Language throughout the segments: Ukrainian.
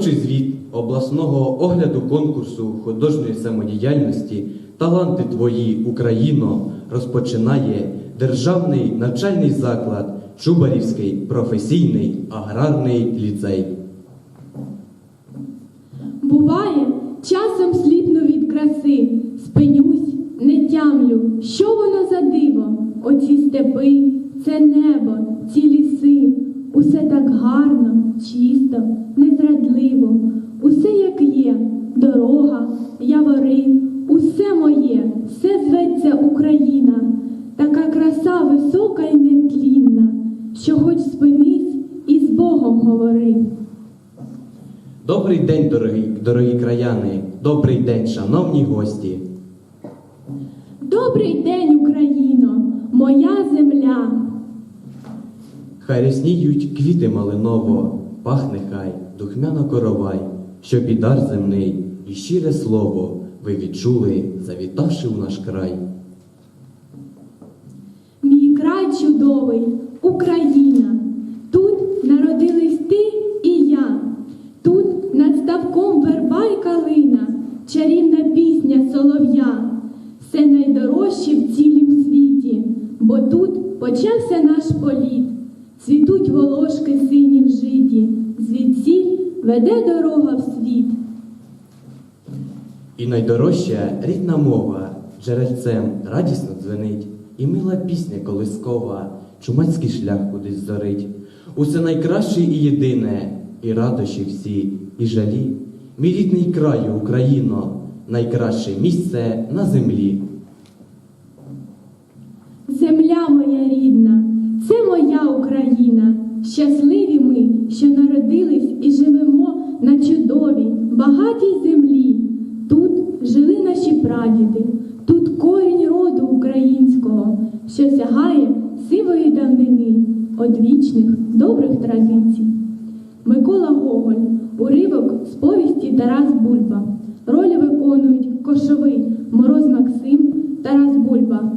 Творчий звіт обласного огляду конкурсу художньої самодіяльності Таланти твої, Україно розпочинає Державний навчальний заклад Чубарівський професійний аграрний ліцей. Буває, часом сліпну від краси, спинюсь, не тямлю, що воно за диво, оці степи, це небо, ці ліси, усе так гарно, чисто, незрадливо, усе як є, дорога, явори, усе моє, все зветься Україна, така краса висока й нетлінна, що хоч спинись і з Богом говори. Добрий день, дорогі, дорогі краяни! Добрий день, шановні гості! Добрий день, Україно, моя земля. Хай рясніють квіти малиново, пахне хай духмяно коровай, що бідар земний і щире слово ви відчули, завітавши у наш край. Мій край чудовий, Україна. Тут народились ти і я. Тут над ставком верба й калина, чарівна пісня солов'я. Все найдорожче в цілім світі, бо тут почався наш політ. Цвітуть волошки сині в житі, звідсіль веде дорога в світ. І найдорожча рідна мова джерельцем радісно дзвенить, і мила пісня колискова, чумацький шлях кудись зорить. Усе найкраще і єдине, і радощі всі, і жалі. Мій рідний краю, Україно, найкраще місце на землі. Земля моя рідна, це моя Україна. Щасливі ми, що народились і живемо на чудовій, багатій землі. Тут жили наші прадіди, тут корінь роду українського, що сягає сивої давнини, одвічних добрих традицій. Микола Гоголь, уривок з повісті Тарас Бульба. Ролі виконують Кошовий, Мороз Максим, Тарас Бульба,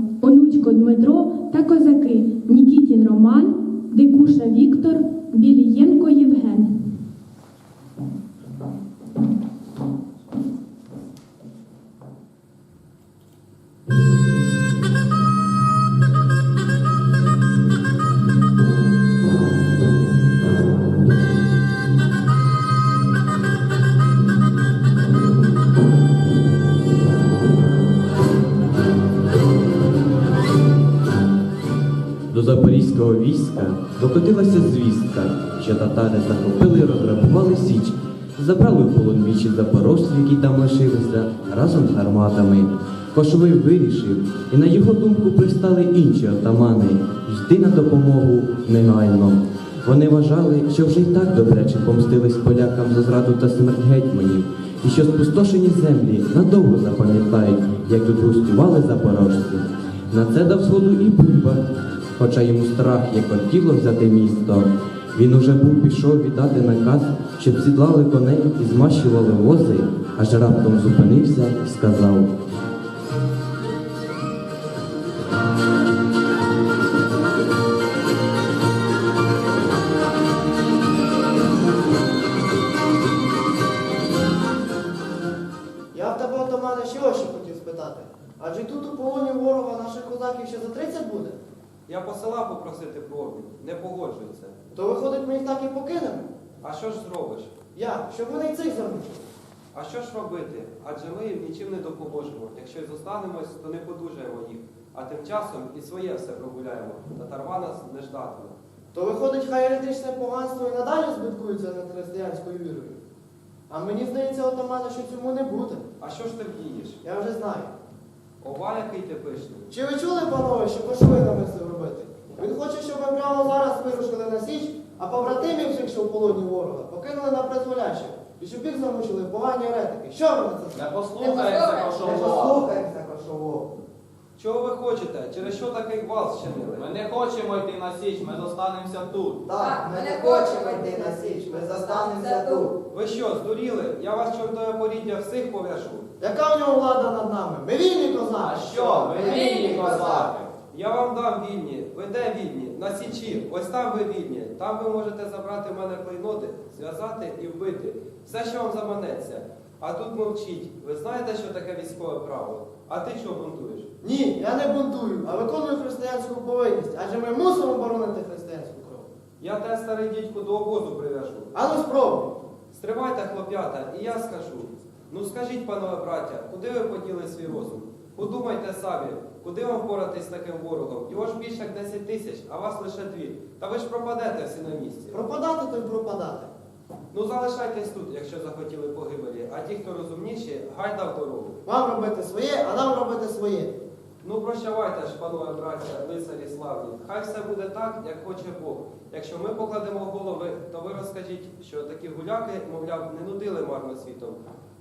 Дмитро та козаки Нікітін Роман, Дикуша Віктор, Білієнко Євген. Що татари захопили і розграбували Січ, забрали в полон вічі запорожців, які там лишилися, разом з гарматами. Кошовий вирішив, і на його думку пристали інші отамани йти на допомогу негайно. Вони вважали, що вже й так добряче помстились полякам за зраду та смерть гетьманів, і що спустошені землі надовго запам'ятають, як тут гостювали запорожці. На це дав сходу і Бульба, хоча йому страх як хотіло взяти місто. Він уже був пішов віддати наказ, щоб сідлали коней і змащували вози, аж раптом зупинився і сказав. Я в тебе, отамане, ще ось хотів спитати. Адже тут у полоні ворога наших козаків ще за 30 буде. Я посилав попросити про обмін, не погоджується. То виходить, ми їх так і покинемо. А що ж зробиш? Я, щоб вони й цих замучили. А що ж робити? Адже ми їм нічим не допоможемо. Якщо й зостанемось, то не подужаємо їх. А тим часом і своє все прогуляємо. Татарва нас не ждатиме. То виходить, хай еретичне поганство і надалі збиткується над християнською вірою. А мені здається, отамане, що цьому не буде. А що ж ти вдієш? Я вже знаю. Ова, який ти пишний. Чи ви чули, панове, що кошовий намислив робити? Він хоче, щоб ми прямо зараз вирушили на січ, а побратимів всіх, що в полоні ворога, покинули на призволяще. І щоб їх замучили погані еретики. Що ви на це Не послухається Не кошового. послухаємося кошового. Чого ви хочете? Через що такий гвалт щинили? Ми не хочемо йти на січ, ми зостанемося тут. Так, ми не хочемо йти на січ, ми застанемося тут. Ви що, здуріли? Я вас чортове поріддя всіх пов'яжу. Яка в нього влада над нами? Ми вільні козаки. А що? Ми вільні козаки. Я вам дам вільні. Ви де вільні? На січі. Ось там ви вільні. Там ви можете забрати в мене клейноти, зв'язати і вбити. все, що вам заманеться. А тут мовчіть. Ви знаєте, що таке військове право? А ти чого бунтуєш? Ні, я не бунтую, а виконую християнську повинність, адже ми мусимо боронити християнську кров. Я те старий дідьку до обозу прив'яжу. А ну спробуй. Стривайте, хлоп'ята, і я скажу. Ну скажіть, панове браття, куди ви поділи свій розум? Подумайте самі, куди вам впоратись з таким ворогом? Його ж більше як 10 тисяч, а вас лише дві. Та ви ж пропадете всі на місці. Пропадати то й пропадати. Ну залишайтесь тут, якщо захотіли погибелі, а ті, хто розумніші, гайда в дорогу. Вам робити своє, а нам робити своє. Ну прощавайте ж, панове браття, лицарі славні. Хай все буде так, як хоче Бог. Якщо ми покладемо голови, то ви розкажіть, що такі гуляки, мовляв, не нудили марно світом.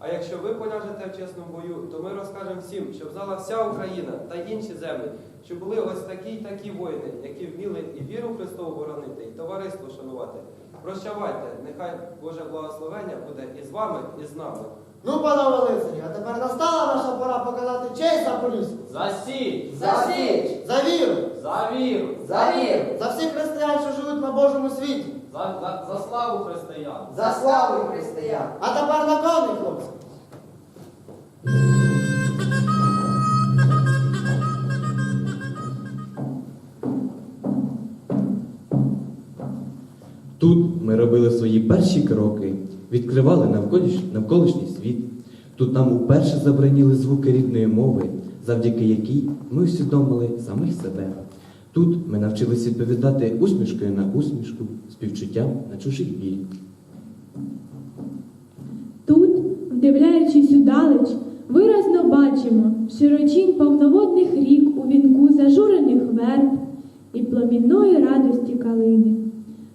А якщо ви поляжете в чесному бою, то ми розкажемо всім, щоб знала вся Україна та інші землі, що були ось такі й такі воїни, які вміли і віру Христову боронити, і товариство шанувати. Прощавайте, нехай Боже благословення буде і з вами, і з нами. Ну, панове лицарі, а тепер настала наша пора показати честь за поліску. За січ! За січ! За віру, За віру! За віру! за всіх християн, що живуть на Божому світі. За, за, за славу християн! За славу християн! А тепер на коні, хлопці. Тут ми робили свої перші кроки, відкривали навколиш- навколишній світ. Тут нам уперше забраніли звуки рідної мови, завдяки якій ми усвідомили самих себе. Тут ми навчилися відповідати усмішкою на усмішку, співчуттям на чужий біль. Тут, вдивляючись удалеч, виразно бачимо широчінь повноводних рік у вінку зажурених верб і пломінної радості калини.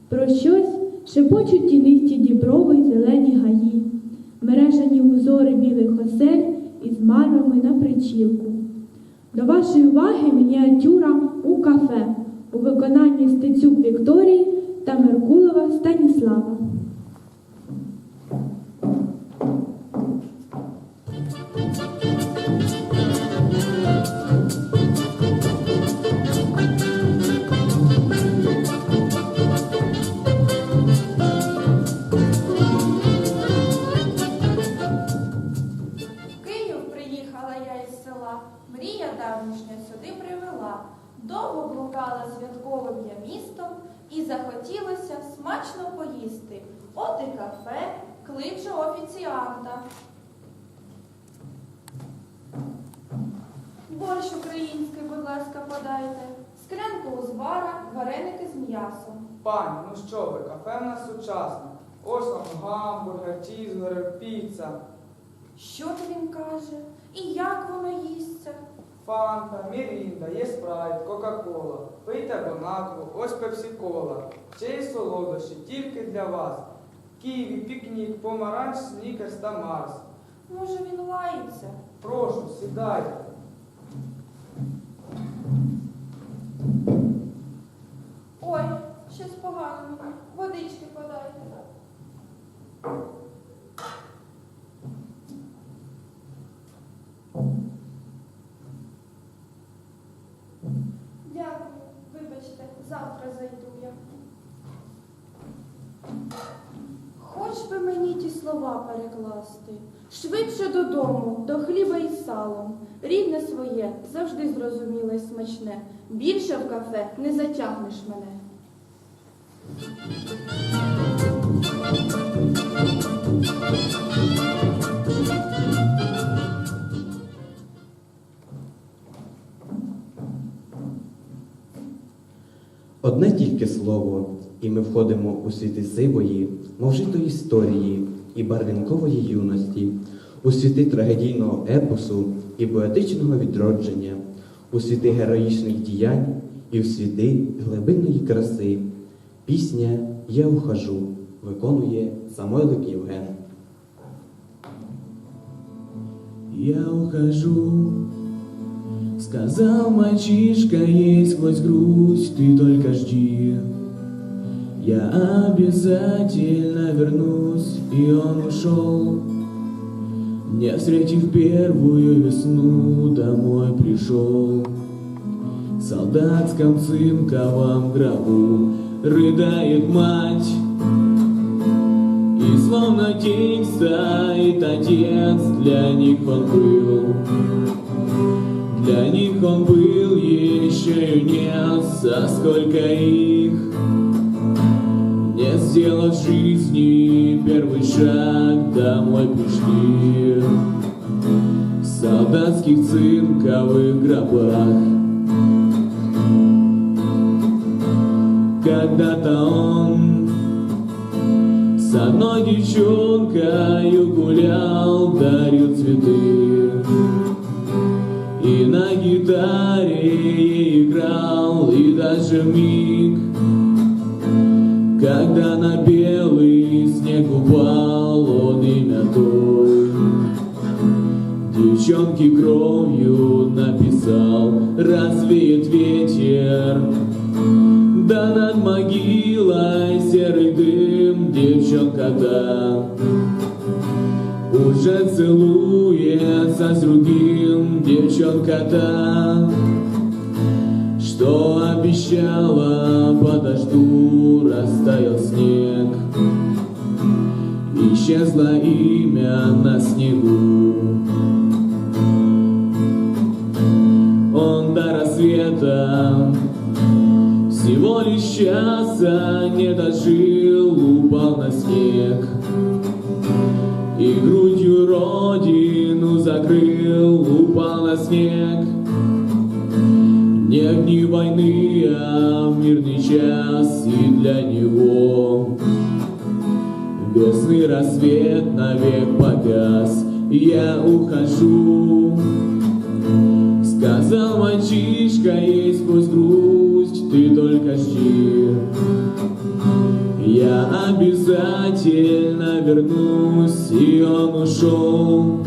Про щось шепочуть тінисті діброви й зелені гаї, мережані узори білих осель із марвами на причілку. До вашої уваги мініатюра у кафе у виконанні Стецюк Вікторії та Меркулова Станіслава. Смачно поїсти. От і кафе, кличу офіціанта. Борщ український, будь ласка, подайте. Скрянку узвара, вареники з м'ясом. Пані, ну що ви, кафе в нас сучасне. Ось вам гамбургер, чізбургер, піца, Що то він каже? І як воно їсться? Фанта, мірінда, є спрайт, кока-кола. Пийте бонакву, ось пепсі-кола. Ще й солодощі, тільки для вас. Ківі, пікнік, помаранч, снікерс та Марс. Може він лається? Прошу, сідайте. Ой, щось погано. Водички подайте. Ті слова перекласти. Швидше додому, до хліба із салом. Рідне своє, завжди зрозуміле й смачне. Більше в кафе не затягнеш мене. Одне тільки слово, і ми входимо у світи сивої, мов жито історії і барвінкової юності, у світи трагедійного епосу і поетичного відродження, у світи героїчних діянь і у світи глибинної краси. Пісня Я ухожу виконує Самойлик Євген. Я ухожу, сказал мальчишка ей сквозь грусть, ты только жди. Я обязательно вернусь, и он ушел. Не встретив первую весну, домой пришел. Солдатском цинковом гробу рыдает мать, и словно тень стоит отец, для них он был. Для них он был еще юнец, а сколько их В жизни первый шаг Домой пришли. В солдатских цинковых гробах. Когда-то он с одной девчонкой гулял, дарил цветы. И на гитаре играл, и даже в миг Когда на белый снег упал он имя той. Девчонки кровью написал, развеет ветер да над могилой серый дым девчонка-то Уже целуется с другим девчонка-то Что обещала, подожду, Исчезло имя на снегу. Он до рассвета всего лишь часа не дожил, упал на снег. И грудью родину закрыл, упал на снег. Не в дни войны, а в мирный час И для него Весны рассвет навек погас Я ухожу Сказал мальчишка ей сквозь грусть, ты только жди. Я обязательно вернусь, и он ушел.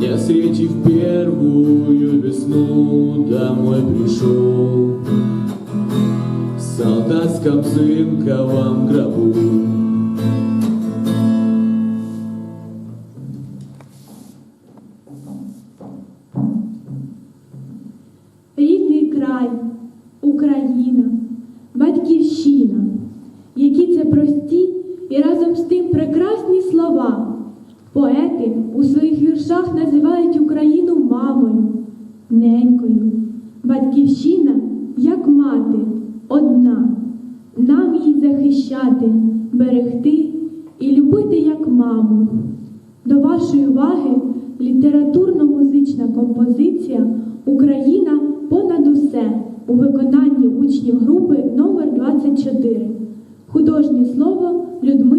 Не встретив первую весну, домой пришел. В солдатском цинковом гробу. Називають Україну мамою, ненькою. Батьківщина, як мати, одна. Нам її захищати, берегти і любити як маму. До вашої уваги літературно-музична композиція Україна понад усе у виконанні учнів групи номер 24 Художнє слово Людмили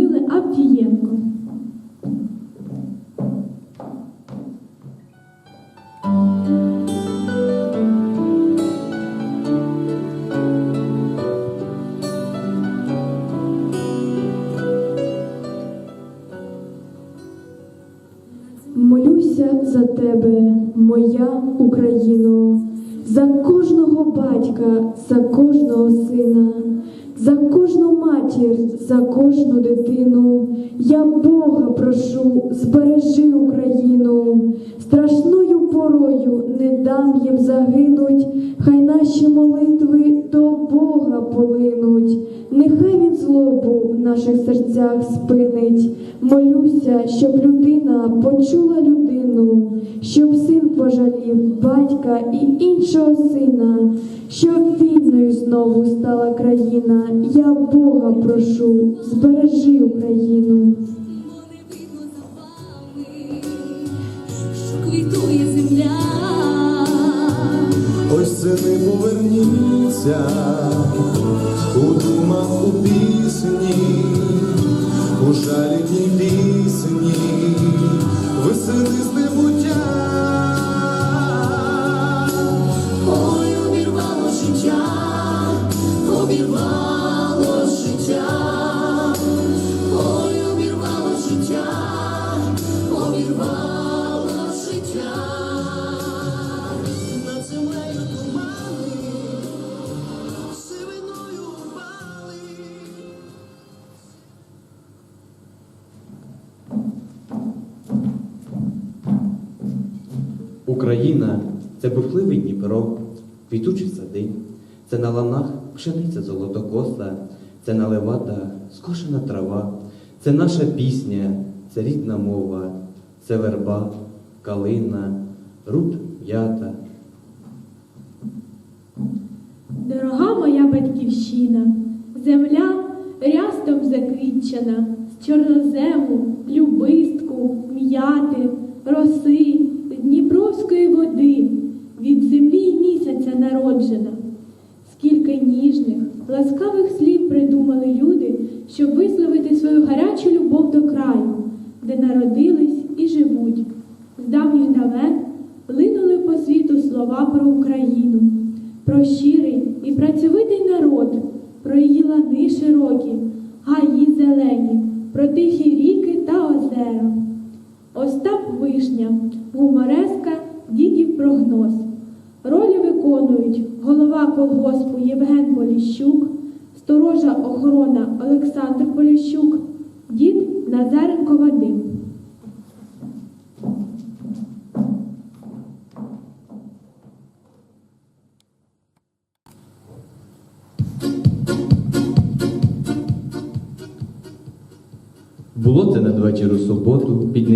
Я Бога прошу, збережи Україну, страшною порою не дам їм загинуть, хай наші молитви до Бога полинуть, нехай він злобу в наших серцях спинить. Молюся, щоб людина почула людину, щоб син пожалів батька і іншого сина, щоб вільною знову стала країна. Я Бога прошу, збережи Україну. Квітує земля. Ось сини поверніться у думах у пісні, у жалібній пісні, ви сини з небуття. Ой, обірвало життя, обірвало квітучі сади, це на ланах пшениця золотокоса, це на левадах скошена трава, Це наша пісня, це рідна мова, це верба, калина, рут м'ята. Дорога моя батьківщина, земля рястом заквітчена, з чорнозему, любистку, м'яти, роси, Дніпровської води, від землі й місяця народжена. Скільки ніжних, ласкавих слів придумали люди, щоб висловити свою гарячу любов до краю, де народились і живуть.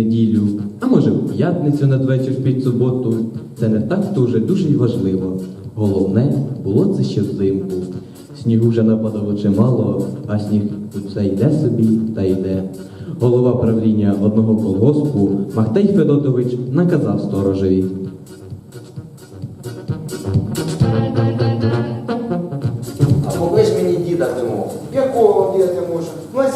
Неділю, а може в п'ятницю надвечір під суботу. Це не так дуже дуже й важливо. Головне, було це ще взимку. Снігу вже нападало чимало, а сніг усе йде собі та йде. Голова правління одного колгоспу Махтей Федотович наказав сторожеві.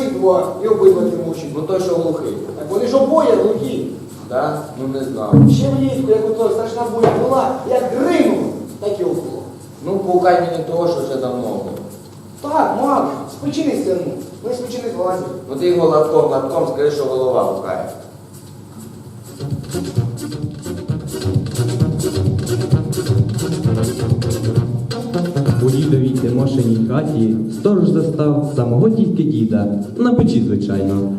На всіх два і обидва тимучі. Ну той, що глухий. Так вони ж обоє глухі. Да? Ну не знав. Ще влітку, як ото страшна буря була, як гринув, так і було. Ну, пукай мені того, що вже давно було. Так, мам, спочинися, ну. Ми спочини зладі. Ну ти його латком, латком скажи, що голова пукає. У дідовій Тимошиній хаті сторож застав самого тільки діда, на печі, звичайно.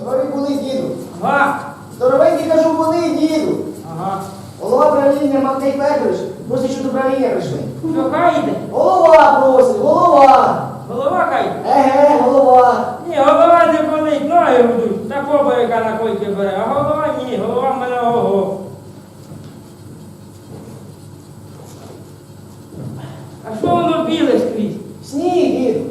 Здорові були, діду. Ага. Здоровенькі, кажу, були, діду. Ага. Голова правління Матвій Петрович, просить, що до правління прийшли. Що хай йде? Голова просить, голова. Голова хай? Еге, голова. Ні, голова не болить, ноги будуть. Та поберека на койки бере, а голова ні, голова в мене ого. А що воно біле скрізь? Сніг, діду.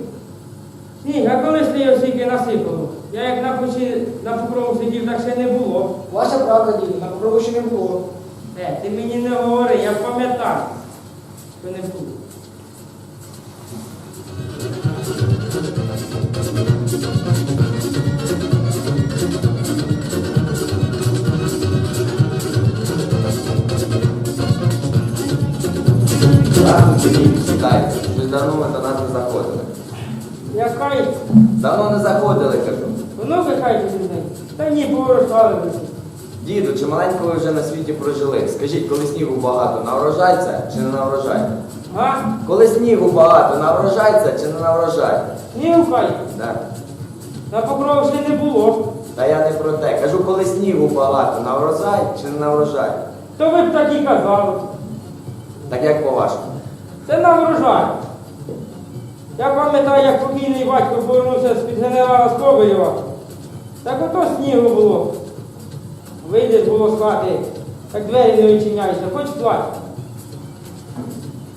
Сніг, а коли слів стільки насипало? Я як на печі на покрову сидів, так ще не було. Ваша правда, діду, на попробу ще не було. Е, ти мені не говори, я пам'ятаю, що не було. Щось давно ми до нас не заходили. Яка й? Давно не заходили, кажу. Воно хай туди. Та ні, повиростали ви. Діду, чи маленько ви вже на світі прожили? Скажіть, коли снігу багато, на врожай це чи не на врожай? А? Коли снігу багато, на врожай це чи не на врожай? Снігу хай. Так. На покрову ще не було. Та я не про те. Кажу, коли снігу багато, на врожай чи не на врожай? То ви б так і казали. Так як по-вашому? Це на врожай. Я пам'ятаю, як покійний батько повернувся з-під генерала Скобелєва. Так ото снігу було. Вийдеш було з хати, так двері не відчиняються, хоч плач.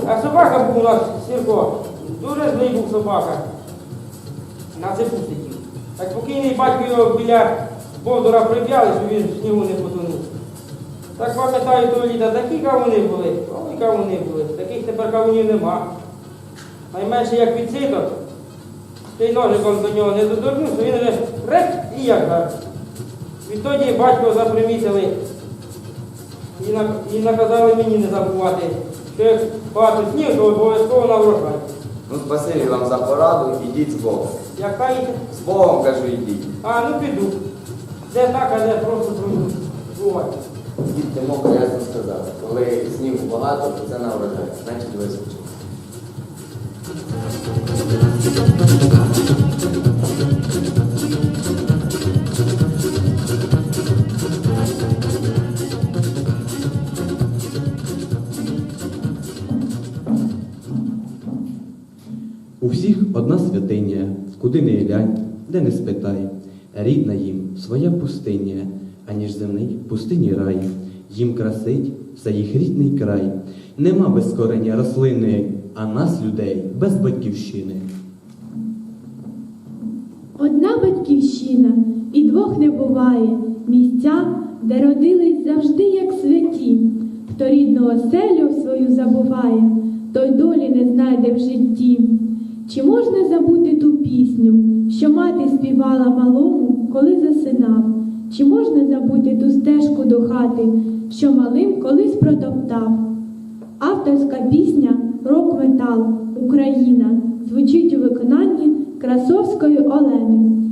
А собака був у нас Сірко. Дуже злий був собака. На цепу сидів. Так покійний батько його біля бовдура прип'яли, щоб він снігу не потонув. Так пам'ятаю того літа, такі кавуни були, ой кавуни були, таких тепер кавунів нема. Найменше як підситок, той ножиком до нього не доторкнувся, він вже рек і як гар. Відтоді батько запримітили і, на- і наказали мені не забувати, що як багато снів, то обов'язково на врожай. Ну, спасибі вам за пораду, ідіть з Богом. Яка йде? З Богом, кажу, ідіть. А, ну піду. Де так, а де просто. Буває. Дід Тимоко ясно сказав, коли снігу багато, то це на врожай. Значить вистачить. У всіх одна святиня, куди не глянь, де не спитай. Рідна їм своя пустиня, аніж земний пустині рай. Їм красить все їх рідний край. Нема без корення рослини, а нас, людей, без батьківщини. Одна батьківщина і двох не буває. Місця, де родились завжди як святі. Хто рідну оселю свою забуває, той долі не знайде в житті. Чи можна забути ту пісню, що мати співала малому, коли засинав? Чи можна забути ту стежку до хати, що малим колись протоптав? Авторська пісня Рок-метал Україна звучить у виконанні Красовської Олени.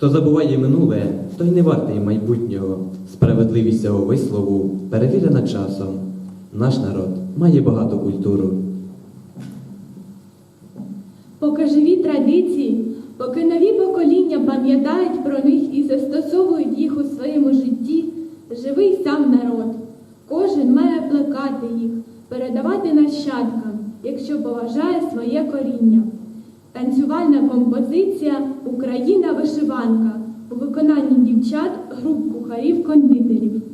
Хто забуває минуле, той не вартий майбутнього. Справедливість цього вислову перевірена часом. Наш народ має багату культуру. Поки живі традиції, поки нові покоління пам'ятають про них і застосовують їх у своєму житті, живий сам народ. Кожен має плекати їх, передавати нащадкам, якщо поважає своє коріння. Танцювальна композиція Україна вишиванка у виконанні дівчат груп кухарів-кондитерів.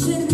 should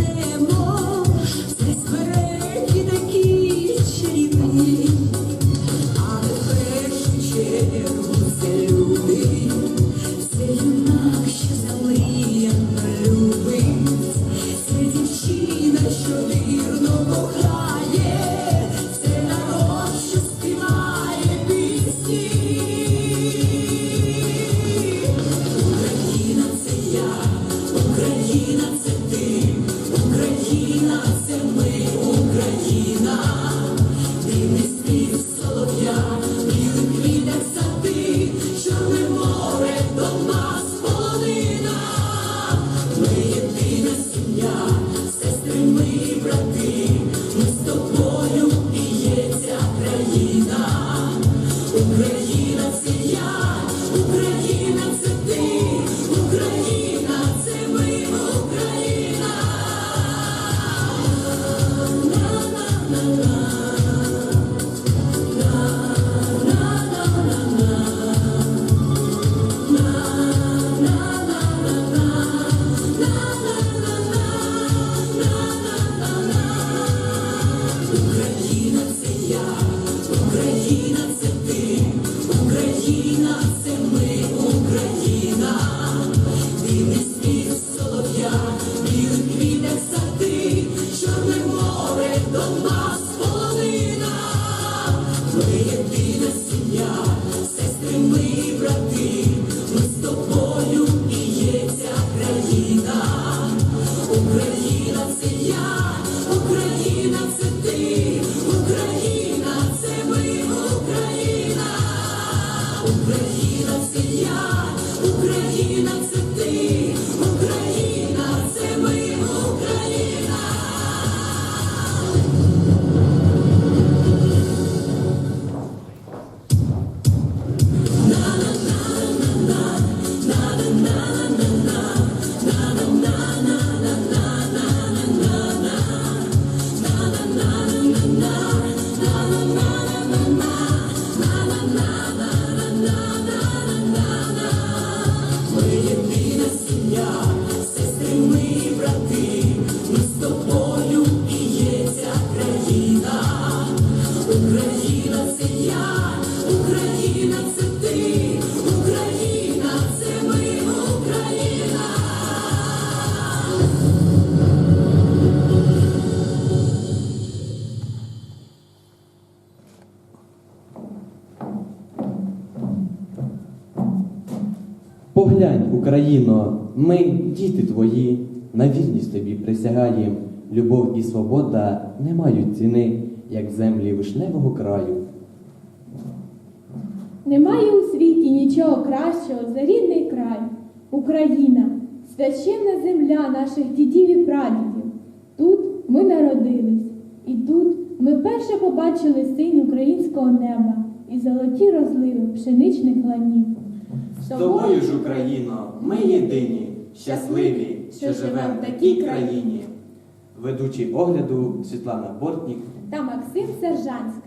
Поглянь, Україно, ми, діти твої, на вірність тобі присягаєм. Любов і свобода не мають ціни, як землі вишневого краю. Немає у світі нічого кращого за рідний край. Україна, священна земля наших дідів і прадідів. Тут ми народились, і тут ми перше побачили синь українського неба і золоті розливи пшеничних ланів. З тобою ж, Україно, ми єдині, щасливі, що живемо в такій країні. Ведучий огляду Світлана Бортнік Та Максим Сержанський.